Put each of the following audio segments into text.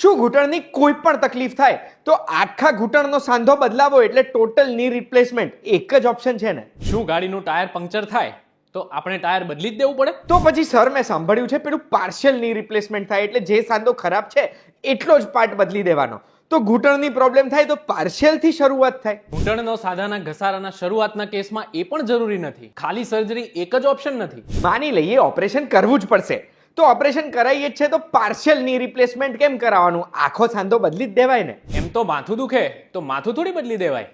શું ઘૂંટણની કોઈ પણ તકલીફ થાય તો આખા ઘૂંટણનો સાંધો બદલાવો એટલે ટોટલની રિપ્લેસમેન્ટ એક જ ઓપ્શન છે ને. શું ગાડીનું ટાયર પંક્ચર થાય તો આપણે ટાયર બદલી જ દેવું પડે? તો પછી સર મેં સાંભળ્યું છે પેલું પાર્શિયલની રિપ્લેસમેન્ટ થાય એટલે જે સાંધો ખરાબ છે એટલો જ પાર્ટ બદલી દેવાનો. તો ઘૂંટણની પ્રોબ્લેમ થાય તો પાર્શિયલથી થી શરૂઆત થાય. ઘૂંટણનો સાધાના ઘસારાના શરૂઆતના કેસમાં એ પણ જરૂરી નથી. ખાલી સર્જરી એક જ ઓપ્શન નથી. માની લઈએ ઓપરેશન કરવું જ પડશે. તો ઓપરેશન કરાવીએ જ છે તો પાર્શિયલની રિપ્લેસમેન્ટ કેમ કરાવવાનું? આખો સાંધો બદલી જ દેવાય ને. એમ તો માથું દુખે તો માથું થોડી બદલી દેવાય.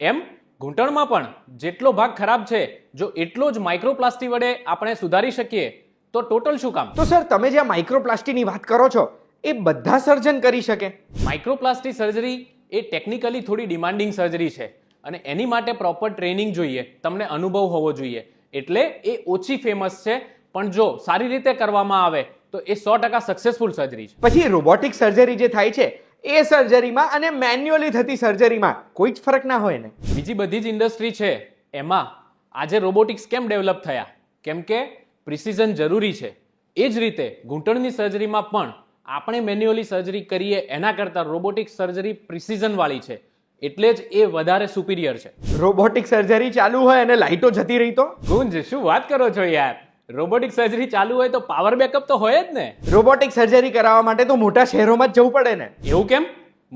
એમ ઘૂંટણમાં પણ જેટલો ભાગ ખરાબ છે જો એટલો જ માઇક્રોપ્લાસ્ટી વડે આપણે સુધારી શકીએ તો ટોટલ શું કામ? તો સર તમે જે માઇક્રોપ્લાસ્ટીની વાત કરો છો એ બધા સર્જન કરી શકે. માઇક્રોપ્લાસ્ટી સર્જરી એ ટેકનિકલી થોડી ડિમાન્ડિંગ સર્જરી છે અને એની માટે પ્રોપર ટ્રેનિંગ જોઈએ તમને અનુભવ હોવો જોઈએ. એટલે એ ઓછી ફેમસ છે પણ જો સારી રીતે કરવામાં આવે તો એ સો ટકા સક્સેસફુલ સર્જરી છે. પછી રોબોટિક સર્જરી જે થાય છે એ સર્જરીમાં અને મેન્યુઅલી થતી સર્જરીમાં કોઈ જ ફરક ના હોય ને? બીજી બધી જ ઇન્ડસ્ટ્રી છે એમાં આજે રોબોટિક્સ કેમ ડેવલપ થયા? કેમ કે પ્રિસિઝન જરૂરી છે. એ જ રીતે ઘૂંટણની સર્જરીમાં પણ આપણે મેન્યુઅલી સર્જરી કરીએ એના કરતાં રોબોટિક સર્જરી પ્રિસિઝનવાળી છે. એટલે જ એ વધારે સુપિરિયર છે. રોબોટિક સર્જરી ચાલુ હોય અને લાઇટો જતી રહી તો? ગુંજ શું વાત કરો છો યાર? રોબોટિક સર્જરી ચાલુ હોય તો પાવર બેકઅપ તો હોય જ ને. રોબોટિક સર્જરી કરાવવા માટે તો મોટા શહેરોમાં જ જવું પડે ને. એવું કેમ?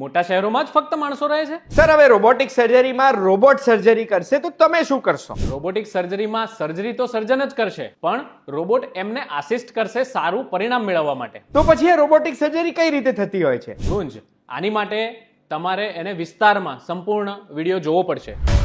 મોટા શહેરોમાં જ ફક્ત માણસો રહે છે? સર હવે રોબોટિક સર્જરીમાં રોબોટ સર્જરી કરશે તો તમે શું કરશો? રોબોટિક સર્જરીમાં સર્જરી તો સર્જન જ કરશે પણ રોબોટ એમને આસિસ્ટ કરશે સારું પરિણામ મેળવવા માટે. તો પછી એ રોબોટિક સર્જરી કઈ રીતે થતી હોય છે? ગુંજ આની માટે તમારે એને વિસ્તારમાં સંપૂર્ણ વીડિયો જોવો પડશે.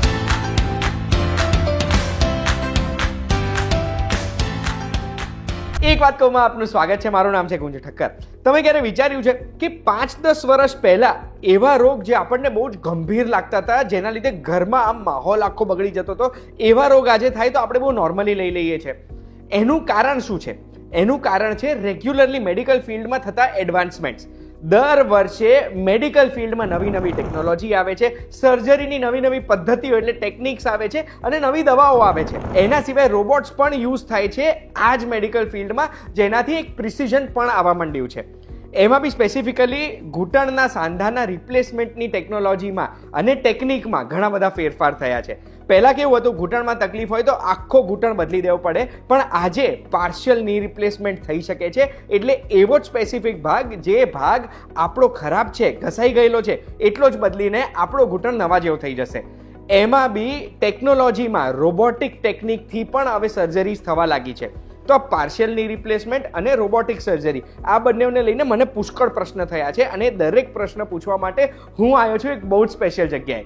એક વાત કહું આપનું સ્વાગત છે. મારું નામ છે ગુંજ ઠક્કર. તમે ક્યારે વિચાર્યું છે કે પાંચ દસ વર્ષ પહેલા એવા રોગ જે આપણને બહુ જ ગંભીર લાગતા હતા, જેના લીધે ઘરમાં આમ માહોલ આખો બગડી જતો હતો, એવા રોગ આજે થાય તો આપણે બહુ નોર્મલી લઈ લઈએ છીએ. એનું કારણ શું છે? એનું કારણ છે રેગ્યુલરલી મેડિકલ ફિલ્ડમાં થતા એડવાન્સમેન્ટ્સ દર વર્ષે મેડિકલ ફિલ્ડમાં નવી નવી ટેકનોલોજી આવે છે સર્જરીની નવી નવી પદ્ધતિઓ એટલે ટેકનિક્સ આવે છે અને નવી દવાઓ આવે છે. એના સિવાય રોબોટ્સ પણ યુઝ થાય છે આ જ મેડિકલ ફિલ્ડમાં જેનાથી એક પ્રિસિઝન પણ આવવા માંડ્યું છે. એમાં બી સ્પેસિફિકલી ઘૂંટણના સાંધાના રિપ્લેસમેન્ટની ટેકનોલોજીમાં અને ટેકનિકમાં ઘણા બધા ફેરફાર થયા છે. પહેલાં કેવું હતું, ઘૂંટણમાં તકલીફ હોય તો આખો ઘૂંટણ બદલી દેવો પડે, પણ આજે પાર્શિયલની રિપ્લેસમેન્ટ થઈ શકે છે, એટલે એવો જ સ્પેસિફિક ભાગ જે ભાગ આપણો ખરાબ છે, ઘસાઈ ગયેલો છે, એટલો જ બદલીને આપણો ઘૂંટણ નવા જેવો થઈ જશે. એમાં બી ટેકનોલોજીમાં રોબોટિક ટેકનિકથી પણ હવે સર્જરીઝ થવા લાગી છે. તો આ પાર્શિયલની રિપ્લેસમેન્ટ અને રોબોટિક સર્જરી આ બંનેને લઈને મને પુષ્કળ પ્રશ્ન થયા છે અને દરેક પ્રશ્ન પૂછવા માટે હું આવ્યો છું એક બહુ જ સ્પેશિયલ જગ્યાએ.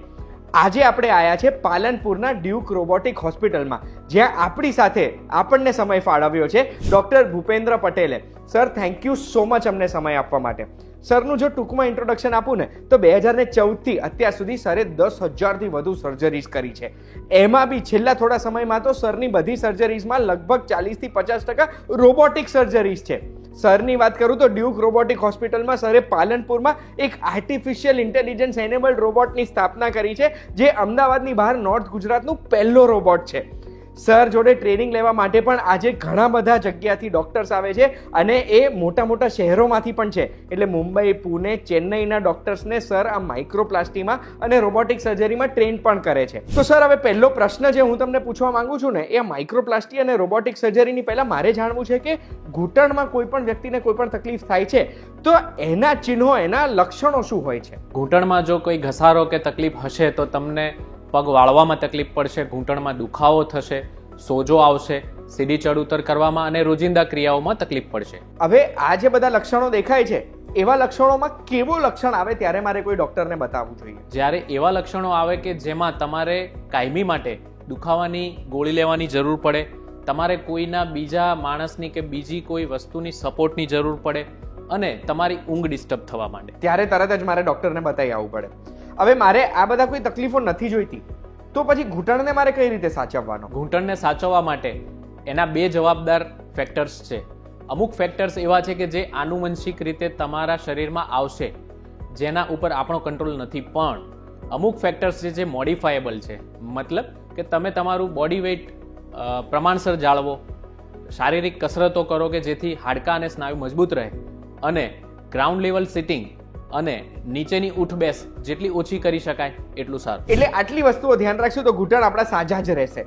આજે આપણે આવ્યા છે પાલનપુરના ડ્યુક રોબોટિક હોસ્પિટલમાં, જ્યાં આપણી સાથે આપણને સમય ફાળવ્યો છે ડૉક્ટર ભૂપેન્દ્ર પટેલે. Sir thank you so much અમને સમય આપવા માટે. સરનું જો ટૂંકમાં ઇન્ટ્રોડક્શન આપું ને, તો બે હજાર ને ચૌદથી અત્યાર સુધી સરે દસ હજારથી વધુ સર્જરીઝ કરી છે. એમાં બી છેલ્લા થોડા સમયમાં તો સરની બધી સર્જરીઝમાં લગભગ ચાલીસથી પચાસ ટકા રોબોટિક સર્જરીઝ છે. સરની વાત કરું તો ડ્યુક રોબોટિક હોસ્પિટલમાં સરે પાલનપુરમાં એક આર્ટિફિશિયલ ઇન્ટેલિજન્સ એનેબલ્ડ રોબોટની સ્થાપના કરી છે, જે અમદાવાદની બહાર નોર્થ ગુજરાતનું પહેલો રોબોટ છે. સર જોડે ટ્રેનિંગ લેવા માટે પણ આજે ઘણા બધા જગ્યાથી ડૉક્ટર્સ આવે છે અને એ મોટા મોટા શહેરોમાંથી પણ છે. એટલે મુંબઈ, પુણે, ચેન્નઈના ડૉક્ટર્સને સર આ માઇક્રોપ્લાસ્ટીમાં અને રોબોટિક સર્જરીમાં ટ્રેન પણ કરે છે. તો સર, હવે પહેલો પ્રશ્ન જે હું તમને પૂછવા માંગુ છું ને, એ માઇક્રોપ્લાસ્ટી અને રોબોટિક સર્જરીની પહેલાં મારે જાણવું છે કે ઘૂંટણમાં કોઈ પણ વ્યક્તિને કોઈ પણ તકલીફ થાય છે, તો એના ચિહ્નો, એના લક્ષણો શું હોય છે? ઘૂંટણમાં જો કોઈ ઘસારો કે તકલીફ હશે તો તમને પગ વાળવામાં તકલીફ પડશે ઘૂંટણમાં દુખાવો થશે સોજો આવશે સીડી ચડ ઉતર કરવામાં અને રોજિંદા ક્રિયાઓમાં તકલીફ પડશે. હવે આ જે બધા લક્ષણો દેખાય છે એવા લક્ષણોમાં કેવું લક્ષણ આવે ત્યારે મારે કોઈ ડોક્ટરને બતાવવું જોઈએ. જ્યારે એવા લક્ષણો આવે કે જેમાં તમારે કાયમી માટે દુખાવાની ગોળી લેવાની જરૂર પડે તમારે કોઈના બીજા માણસની કે બીજી કોઈ વસ્તુની સપોર્ટની જરૂર પડે અને તમારી ઊંઘ ડિસ્ટર્બ થવા માંડે. ત્યારે તરત જ મારે ડોક્ટરને બતાવી આવવું પડે. હવે મારે આ બધા કોઈ તકલીફો નથી જોઈતી. તો પછી ઘૂંટણને મારે કઈ રીતે સાચવવાનો? ઘૂંટણને સાચવવા માટે એના બે જવાબદાર ફેક્ટર્સ છે. અમુક ફેક્ટર્સ એવા છે કે જે આનુવંશિક રીતે તમારા શરીરમાં આવશે, જેના ઉપર આપણો કંટ્રોલ નથી. પણ અમુક ફેક્ટર્સ છે જે મોડિફાયેબલ છે. મતલબ કે તમે તમારું બોડી વેઇટ પ્રમાણસર જાળવો, શારીરિક કસરતો કરો કે જેથી હાડકાં અને સ્નાયુ મજબૂત રહે. અને ગ્રાઉન્ડ લેવલ સિટિંગ અને નીચેની ઉઠબેસ જેટલી ઓછી કરી શકાય એટલું સારું. એટલે આટલી વસ્તુઓ ધ્યાન રાખશું તો ઘૂંટણ આપણા સાજા જ રહેશે.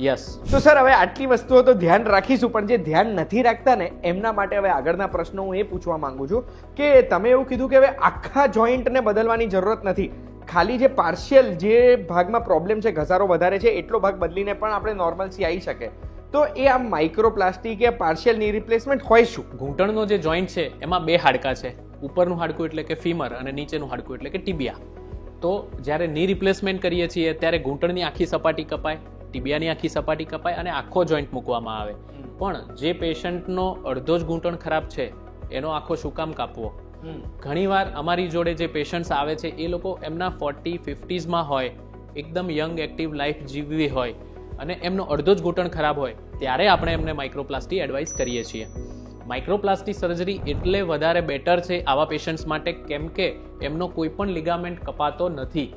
યસ તો સર હવે આટલી વસ્તુઓ તો ધ્યાન રાખીશું પણ જે ધ્યાન નથી રાખતા ને એમના માટે હવે આગળના પ્રશ્નો હું એ પૂછવા માંગુ છું કે તમે એવું કીધું કે હવે આખા જોઈન્ટને બદલવાની જરૂરત નથી. ખાલી જે પાર્શિયલ જે ભાગમાં પ્રોબ્લેમ છે ઘસારો વધારે છે એટલો ભાગ બદલીને પણ આપણે નોર્મલસી આવી શકે. તો એ આ માઇક્રોપ્લાસ્ટિક કે પાર્શિયલની રિપ્લેસમેન્ટ હોય શું? ઘૂંટણનો જે જોઈન્ટ છે એમાં બે હાડકા છે. ઉપરનું હાડકું એટલે કે ફીમર અને નીચેનું હાડકું એટલે કે ટીબિયા. તો જ્યારે ની રિપ્લેસમેન્ટ કરીએ છીએ ત્યારે ઘૂંટણની આખી સપાટી કપાય ટીબિયાની આખી સપાટી કપાય અને આખો જોઈન્ટ મૂકવામાં આવે. પણ જે પેશન્ટનો અડધો જ ઘૂંટણ ખરાબ છે એનો આખો શું કામ કાપવો? ઘણીવાર અમારી જોડે જે પેશન્ટ્સ આવે છે એ લોકો એમના ફોર્ટી ફિફ્ટીઝમાં હોય એકદમ યંગ એક્ટિવ લાઈફ જીવવી હોય અને એમનો અડધો જ ઘૂંટણ ખરાબ હોય ત્યારે આપણે એમને માઇક્રોપ્લાસ્ટી એડવાઇસ કરીએ છીએ. માઇક્રોપ્લાસ્ટી સર્જરી એટલે વધારે બેટર છે આવા પેશન્ટ્સ માટે કેમ કે એમનો કોઈ પણ લિગામેન્ટ કપાતો નથી.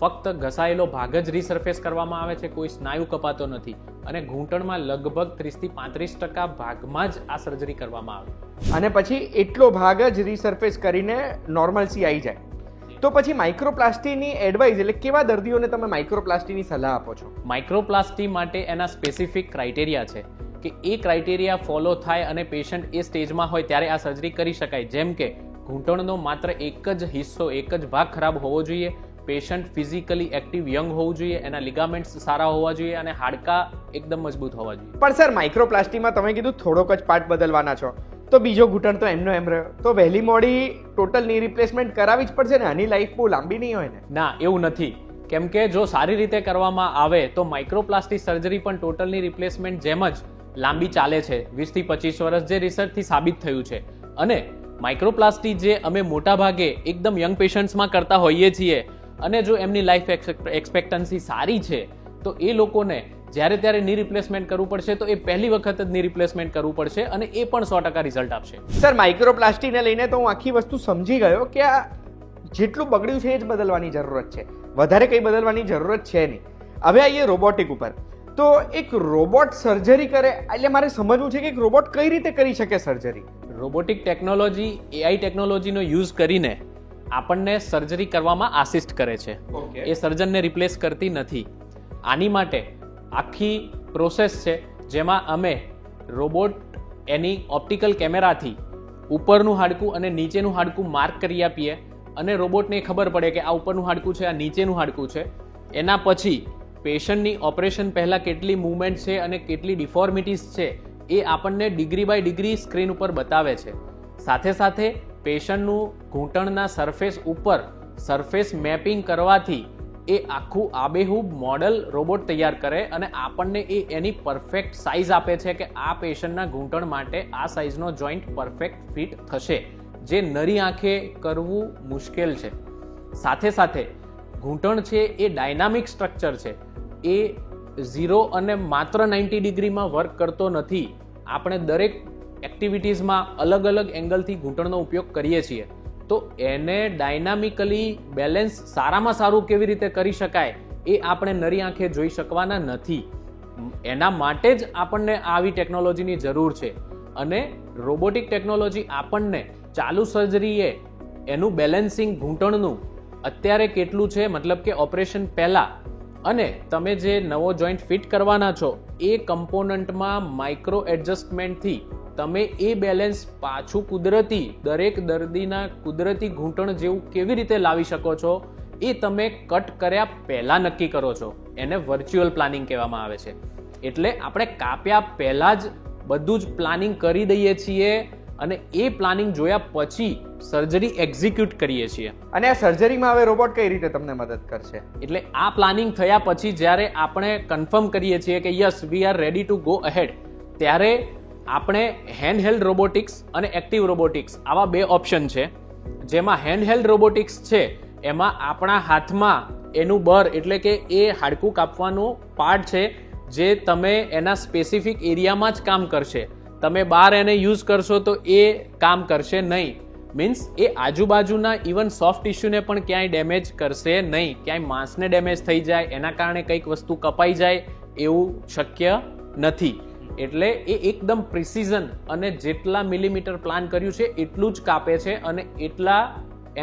ફક્ત ઘસાયેલો ભાગ જ રિસર્ફેસ કરવામાં આવે છે કોઈ સ્નાયુ કપાતો નથી. અને ઘૂંટણમાં લગભગ ત્રીસથી પાંત્રીસ ટકા ભાગમાં જ આ સર્જરી કરવામાં આવે. અને પછી એટલો ભાગ જ રિસર્ફેસ કરીને નોર્મલસી આવી જાય. તો પછી માઇક્રોપ્લાસ્ટીની એડવાઇસ એટલે કેવા દર્દીઓને તમે માઇક્રોપ્લાસ્ટીની સલાહ આપો છો? માઇક્રોપ્લાસ્ટી માટે એના સ્પેસિફિક ક્રાઇટેરિયા છે. કે એ ક્રાઇટેરિયા ફોલો થાય અને પેશન્ટ એ સ્ટેજમાં હોય ત્યારે આ સર્જરી કરી શકાય. જેમ કે ઘૂંટણનો માત્ર એક જ હિસ્સો એક જ ભાગ ખરાબ હોવો જોઈએ. પેશન્ટ ફિઝિકલી એક્ટિવ યંગ હોવું જોઈએ. એના લિગામેન્ટ્સ સારા હોવા જોઈએ અને હાડકા એકદમ મજબૂત હોવા જોઈએ. પણ સર માઇક્રોપ્લાસ્ટીમાં તમે કીધું થોડોક જ પાર્ટ બદલવાના છો. તો બીજો ઘૂંટણ તો એમનો એમ રહ્યો. તો વહેલી મોડી ટોટલની રિપ્લેસમેન્ટ કરાવી જ પડશે ને? આની લાઈફ બહુ લાંબી નહીં હોય ને? ના એવું નથી. કેમ કે જો સારી રીતે કરવામાં આવે તો માઇક્રોપ્લાસ્ટિક સર્જરી પણ ટોટલની રિપ્લેસમેન્ટ જેમ જ લાંબી ચાલે છે. વીસથી પચીસ વર્ષ જે રિસર્ચથી સાબિત થયું છે. અને માઇક્રોપ્લાસ્ટી જે અમે મોટા ભાગે એકદમ યંગ પેશન્ટ્સમાં કરતા હોઈએ છીએ અને જો એમની લાઈફ એક્સપેક્ટન્સી સારી છે, તો એ લોકોને જ્યારે ત્યારે ની રિપ્લેસમેન્ટ કરવું પડશે, તો એ પહેલી વખત જ ની રિપ્લેસમેન્ટ કરવું પડશે અને એ પણ સો ટકા રિઝલ્ટ આપશે. સર માઇક્રોપ્લાસ્ટીને લઈને તો હું આખી વસ્તુ સમજી ગયો કે આ જેટલું બગડ્યું છે એ જ બદલવાની જરૂરત છે. વધારે કંઈ બદલવાની જરૂરત છે નહીં. હવે આવીએ રોબોટિક ઉપર. તો એક રોબોટ સર્જરી કરે. એટલે મારે સમજવું છે કે એક રોબોટ કઈ રીતે કરી શકે સર્જરી રોબોટિક ટેકનોલોજી એઆઈ ટેકનોલોજીનો યુઝ કરીને આપણને સર્જરી કરવામાં આસિસ્ટ કરે છે. એ સર્જનને રિપ્લેસ કરતી નથી. આની માટે આખી પ્રોસેસ છે જેમાં અમે રોબોટ એની ઓપ્ટિકલ કેમેરાથી ઉપરનું હાડકું અને નીચેનું હાડકું માર્ક કરી આપીએ. અને રોબોટને ખબર પડે કે આ ઉપરનું હાડકું છે આ નીચેનું હાડકું છે. એના પછી પેશન્ટની ઓપરેશન પહેલાં કેટલી મૂવમેન્ટ છે અને કેટલી ડિફોર્મિટીઝ છે એ આપણને ડિગ્રી બાય ડિગ્રી સ્ક્રીન ઉપર બતાવે છે. સાથે સાથે પેશન્ટનું ઘૂંટણના સરફેસ ઉપર સરફેસ મેપિંગ કરવાથી એ આખું આબેહૂબ મોડલ રોબોટ તૈયાર કરે અને આપણને એ એની પરફેક્ટ સાઇઝ આપે છે કે આ પેશન્ટના ઘૂંટણ માટે આ સાઇઝનો જોઈન્ટ પરફેક્ટ ફિટ થશે. જે નરી આંખે કરવું મુશ્કેલ છે. સાથે સાથે ઘૂંટણ છે એ ડાયનામિક સ્ટ્રક્ચર છે. એ ઝીરો અને માત્ર નાઇન્ટી ડિગ્રીમાં વર્ક કરતો નથી. આપણે દરેક એક્ટિવિટીઝમાં અલગ અલગ એંગલથી ઘૂંટણનો ઉપયોગ કરીએ છીએ. તો એને ડાયનામિકલી બેલેન્સ સારામાં સારું કેવી રીતે કરી શકાય એ આપણે નરી આંખે જોઈ શકવાના નથી. એના માટે જ આપણને આવી ટેકનોલોજીની જરૂર છે. અને રોબોટિક ટેકનોલોજી આપણને ચાલુ સર્જરીએ એનું બેલેન્સિંગ ઘૂંટણનું અત્યારે કેટલું છે? મતલબ કે ઓપરેશન પહેલા અને તમે જે નવો જોઈન્ટ ફિટ કરવાના છો, એ કમ્પોનન્ટમાં માઇક્રો એડજસ્ટમેન્ટથી તમે એ બેલેન્સ પાછું કુદરતી, દરેક દર્દીના કુદરતી ઘૂંટણ જેવું કેવી રીતે લાવી શકો છો, એ તમે કટ કર્યા પહેલાં નક્કી કરો છો. એને વર્ચ્યુઅલ પ્લાનિંગ કહેવામાં આવે છે. એટલે આપણે કાપ્યા પહેલાં જ બધું જ પ્લાનિંગ કરી દઈએ છીએ અને એ પ્લાનિંગ જોયા પછી સર્જરી એક્ઝિક્યુટ કરીએ છીએ. અને આ સર્જરીમાં હવે રોબોટ કઈ રીતે તમને મદદ કરશે? એટલે આ પ્લાનિંગ થયા પછી જ્યારે આપણે કન્ફર્મ કરીએ છીએ કે yes we are ready to go ahead ત્યારે આપણે હેન્ડહેલ્ડ રોબોટિક્સ અને એક્ટિવ રોબોટિક્સ આવા બે ઓપ્શન છે. જેમાં હેન્ડહેલ્ડ રોબોટિક્સ છે એમાં આપણા હાથમાં એનું બર એટલે કે એ હાડકું કાપવાનું પાર્ટ છે જે તમે એના સ્પેસિફિક એરિયામાં જ કામ કરશે. તમે બહાર એને યુઝ કરશો તો એ કામ કરશે નહીં. મીન્સ એ આજુબાજુના ઇવન સોફ્ટ ટિશ્યુને પણ ક્યાંય ડેમેજ કરશે નહીં. ક્યાંય માંસને ડેમેજ થઈ જાય, એના કારણે કંઈક વસ્તુ કપાઈ જાય એવું શક્ય નથી. એટલે એ એકદમ પ્રિસિઝન અને જેટલા મિલીમીટર પ્લાન કર્યું છે એટલું જ કાપે છે અને એટલા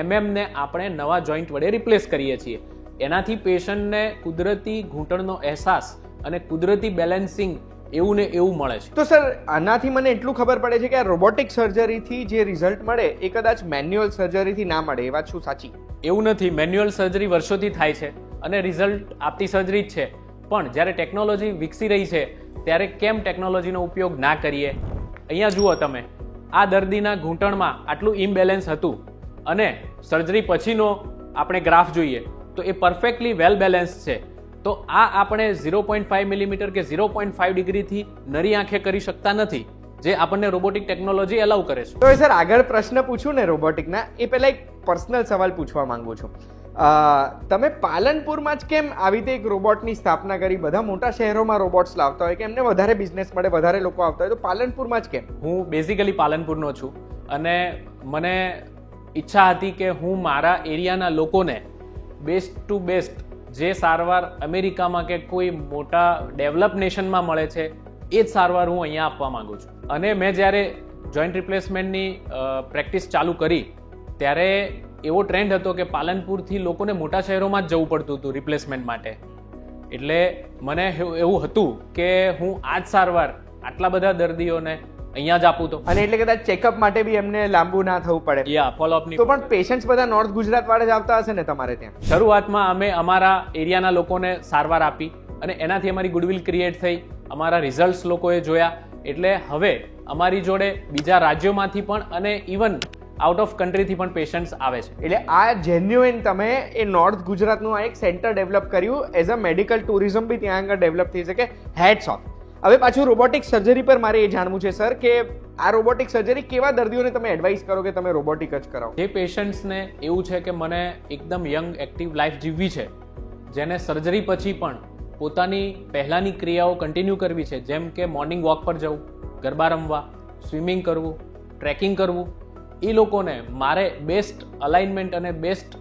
એમએમને આપણે નવા જોઈન્ટ વડે રિપ્લેસ કરીએ છીએ. એનાથી પેશન્ટને કુદરતી ઘૂંટણનો અહેસાસ અને કુદરતી બેલેન્સિંગ એવું ને એવું મળે છે. તો સર આનાથી મને એટલું ખબર પડે છે કે આ રોબોટિક સર્જરીથી જે રિઝલ્ટ મળે એ કદાચ મેન્યુઅલ સર્જરીથી ના મળે એ વાત શું સાચી? એવું નથી મેન્યુઅલ સર્જરી વર્ષોથી થાય છે અને રિઝલ્ટ આપતી સર્જરી જ છે. પણ જ્યારે ટેકનોલોજી વિકસી રહી છે ત્યારે કેમ ટેકનોલોજીનો ઉપયોગ ના કરીએ? અહીંયા જુઓ તમે આ દર્દીના ઘૂંટણમાં આટલું ઇમ્બેલેન્સ હતું અને સર્જરી પછીનો આપણે ગ્રાફ જોઈએ તો એ પરફેક્ટલી વેલ બેલેન્સ છે. તો આ આપણે ઝીરો પોઈન્ટ ફાઈવ મિલીમીટર કે ઝીરો પોઈન્ટ ફાઈવ ડિગ્રીથી નરી આંખે કરી શકતા નથી જે આપણને રોબોટિક ટેકનોલોજી એલાઉ કરે છે. તો સર આગળ પ્રશ્ન પૂછું ને રોબોટિકના એ પહેલાં એક પર્સનલ સવાલ પૂછવા માંગુ છું. તમે પાલનપુરમાં જ કેમ આવી રીતે એક રોબોટની સ્થાપના કરી? બધા મોટા શહેરોમાં રોબોટ્સ લાવતા હોય કે એમને વધારે બિઝનેસ મળે વધારે લોકો આવતા હોય તો પાલનપુરમાં જ કેમ? હું બેઝિકલી પાલનપુરનો છું અને મને ઈચ્છા હતી કે હું મારા એરિયાના લોકોને બેસ્ટ ટુ બેસ્ટ જે સારવાર અમેરિકામાં કે કોઈ મોટા ડેવલપ નેશનમાં મળે છે, એ જ સારવાર હું અહીંયા આપવા માગું છું. અને મેં જ્યારે જોઈન્ટ રિપ્લેસમેન્ટની પ્રેક્ટિસ ચાલુ કરી, ત્યારે એવો ટ્રેન્ડ હતો કે પાલનપુરથી લોકોને મોટા શહેરોમાં જ જવું પડતું હતું રિપ્લેસમેન્ટ માટે. એટલે મને એવું હતું કે હું આ જ સારવાર, આટલા બધા દર્દીઓને અહીંયા જ આપું તો. અને એટલે કદાચ ચેકઅપ માટે બી એમને લાંબુ ના થવું પડે. યા ફોલોઅપની તો પણ પેશન્ટ્સ બધા નોર્થ ગુજરાત વાળા જ આવતા હશે ને તમારે ત્યાં? શરૂઆતમાં અમે અમારા એરિયાના લોકોને સારવાર આપી અને એનાથી અમારી ગુડવિલ ક્રિએટ થઈ. અમારા રિઝલ્ટ્સ લોકોએ જોયા. એટલે હવે અમારી જોડે બીજા રાજ્યોમાંથી પણ અને ઇવન આઉટ ઓફ કન્ટ્રીથી પણ પેશન્ટ્સ આવે છે. એટલે આ જેન્યુઇન તમે એ નોર્થ ગુજરાતનું આ એક સેન્ટર ડેવલપ કર્યું. એઝ અ મેડિકલ ટુરિઝમ બી ત્યાં આગળ ડેવલપ થઈ શકે. હેડ્સ ઓફ હવે પાછું રોબોટિક સર્જરી પર મારે એ જાણવું છે સર કે આ રોબોટિક સર્જરી કેવા દર્દીઓને તમે એડવાઇસ કરો કે તમે રોબોટિક જ કરાવો? જે પેશન્ટ્સને એવું છે કે મને એકદમ યંગ એક્ટિવ લાઈફ જીવવી છે, જેને સર્જરી પછી પણ પોતાની પહેલાંની ક્રિયાઓ કન્ટિન્યુ કરવી છે, જેમ કે મોર્નિંગ વોક પર જવું, ગરબા રમવા સ્વિમિંગ કરવું ટ્રેકિંગ કરવું, એ લોકોને મારે બેસ્ટ અલાઇનમેન્ટ અને બેસ્ટ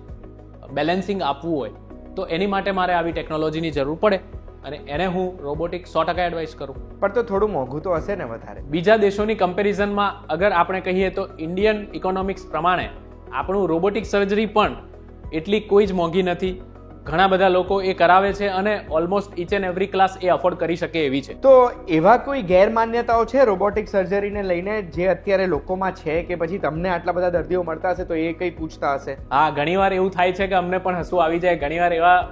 બેલેન્સિંગ આપવું હોય, તો એની માટે મારે આવી ટેકનોલોજીની જરૂર પડે. અને એને હું રોબોટિક સો ટકા એડવાઇસ કરું. પણ તો થોડું મોંઘું તો હશે ને વધારે. બીજા દેશોની કમ્પેરિઝનમાં અગર આપણે કહીએ તો ઇન્ડિયન ઇકોનોમિક્સ પ્રમાણે આપણું રોબોટિક સર્જરી પણ એટલી કોઈ જ મોંઘી નથી. ઘણા બધા લોકો એ કરાવે છે અને almost each and every class A afford કરી શકે એવી છે. તો એવા કોઈ ગેરમાન્યતાઓ છે રોબોટિક સર્જરીને લઈને જે અત્યારે લોકોમાં છે કે પછી તમને આટલા બધા દર્દીઓ મળતા હશે તો એ કંઈ પૂછતા હશે? હા ઘણીવાર એવું થાય છે કે અમને પણ હસવું આવી જાય. ઘણીવાર એવા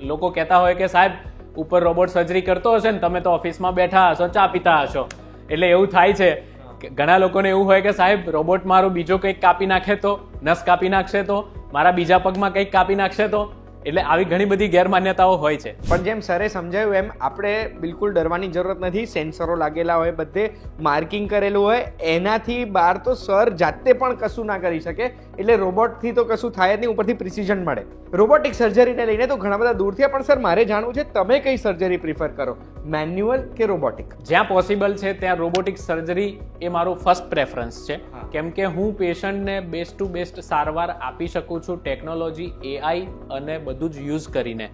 લોકો કહેતા હોય કે સાહેબ ઉપર રોબોટ સર્જરી કરતો હશે ને તમે તો ઓફિસમાં બેઠા હશો, ચા પીતા હશો. એટલે એવું થાય છે કે ઘણા લોકોને એવું હોય કે સાહેબ, રોબોટ મારું બીજો કંઈક કાપી નાખે તો, નસ કાપી નાખશે તો, મારા બીજા પગમાં કંઈક કાપી નાખશે તો? એટલે આવી ઘણી બધી ગેરમાન્યતાઓ હોય છે. પણ જેમ સરે સમજાયું એમ આપણે બિલકુલ ડરવાની જરૂરત નથી. સેન્સરો લાગેલા હોય બધે માર્કિંગ કરેલું હોય. એનાથી બહાર તો સર જાતે પણ કશું ના કરી શકે. એટલે રોબોટથી તો કશું થાય જ નહીં ઉપરથી પ્રિસિઝન મળે. રોબોટિક સર્જરીને લઈને તો ઘણા બધા દૂર થયા પણ સર મારે જાણવું છે તમે કઈ સર્જરી પ્રિફર કરો? મેન્યુઅલ કે રોબોટિક? જ્યાં પોસિબલ છે ત્યાં રોબોટિક સર્જરી એ મારો ફર્સ્ટ પ્રેફરન્સ છે. કેમ કે હું પેશન્ટને બેસ્ટ ટુ બેસ્ટ સારવાર આપી શકું છું ટેકનોલોજી એઆઈ અને બધું જ યુઝ કરીને.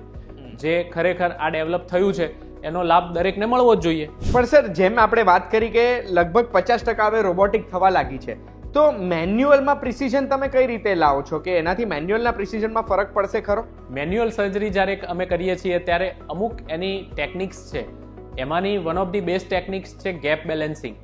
જે ખરેખર આ ડેવલપ થયું છે એનો લાભ દરેકને મળવો જ જોઈએ. પણ સર જેમ આપણે વાત કરી કે લગભગ પચાસ ટકા હવે રોબોટિક થવા લાગી છે તો મેન્યુઅલમાં પ્રિસિઝન તમે કઈ રીતે લાવો છો? કે એનાથી મેન્યુઅલના પ્રિસિઝનમાં ફરક પડશે ખરો? મેન્યુઅલ સર્જરી જ્યારે અમે કરીએ છીએ ત્યારે અમુક એની ટેકનિક્સ છે. એમાંની one of the best techniques છે ગેપ બેલેન્સિંગ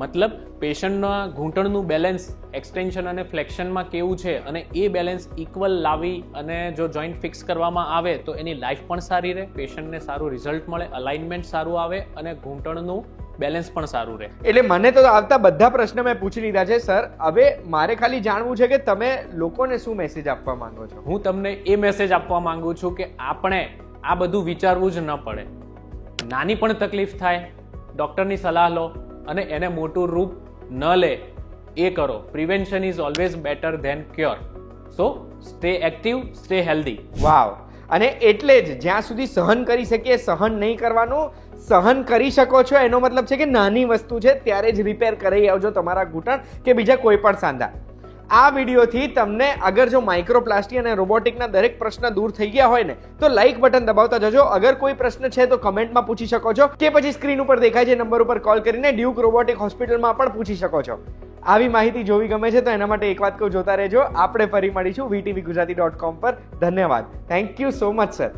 મતલબ પેશન્ટના ઘૂંટણનું બેલેન્સ એક્સટેન્શન અને ફ્લેક્શનમાં કેવું છે અને એ બેલેન્સ ઇક્વલ લાવી અને જો જોઈન્ટ ફિક્સ કરવામાં આવે તો એની લાઈફ પણ સારી રહે પેશન્ટને સારું રિઝલ્ટ મળે અલાઇનમેન્ટ સારું આવે અને ઘૂંટણનું બેલેન્સ પણ સારું રહે. એટલે મને તો આવતા બધા પ્રશ્ન મેં પૂછી લીધા છે સર. હવે મારે ખાલી જાણવું છે કે તમે લોકોને શું મેસેજ આપવા માંગો છો? હું તમને એ મેસેજ આપવા માંગુ છું કે આપણે આ બધું વિચારવું જ ન પડે. નાની પણ તકલીફ થાય ડૉક્ટરની સલાહ લો અને એને મોટું રૂપ ન લે, એ કરો. Prevention is always better than cure so stay active stay healthy wow અને એટલે જ જ્યાં સુધી સહન કરી શકીએ, સહન નહીં કરવાનું, સહન કરી શકો છો. એનો મતલબ છે કે નાની વસ્તુ છે, ત્યારે જ રિપેર કરી આવજો તમારા ઘૂંટણ કે બીજા કોઈ પણ સાંધા. આ વિડીયોથી તમને અગર જો માઇક્રોપ્લાસ્ટી અને રોબોટિકના દરેક પ્રશ્ન દૂર થઈ ગયા હોય ને, તો લાઇક બટન દબાવતા જજો. અગર કોઈ પ્રશ્ન છે, તો કમેન્ટમાં પૂછી શકો છો. કે પછી સ્ક્રીન ઉપર દેખાય છે નંબર ઉપર કોલ કરીને ડ્યુક રોબોટિક હોસ્પિટલમાં પણ પૂછી શકો છો. આવી માહિતી જોવી ગમે છે, તો એના માટે એક વાત કહું, જોતા રહેજો. આપણે ફરી મળીશું વીટીવી ગુજરાતી ડોટ કોમ પર. ધન્યવાદ. Thank you so much sir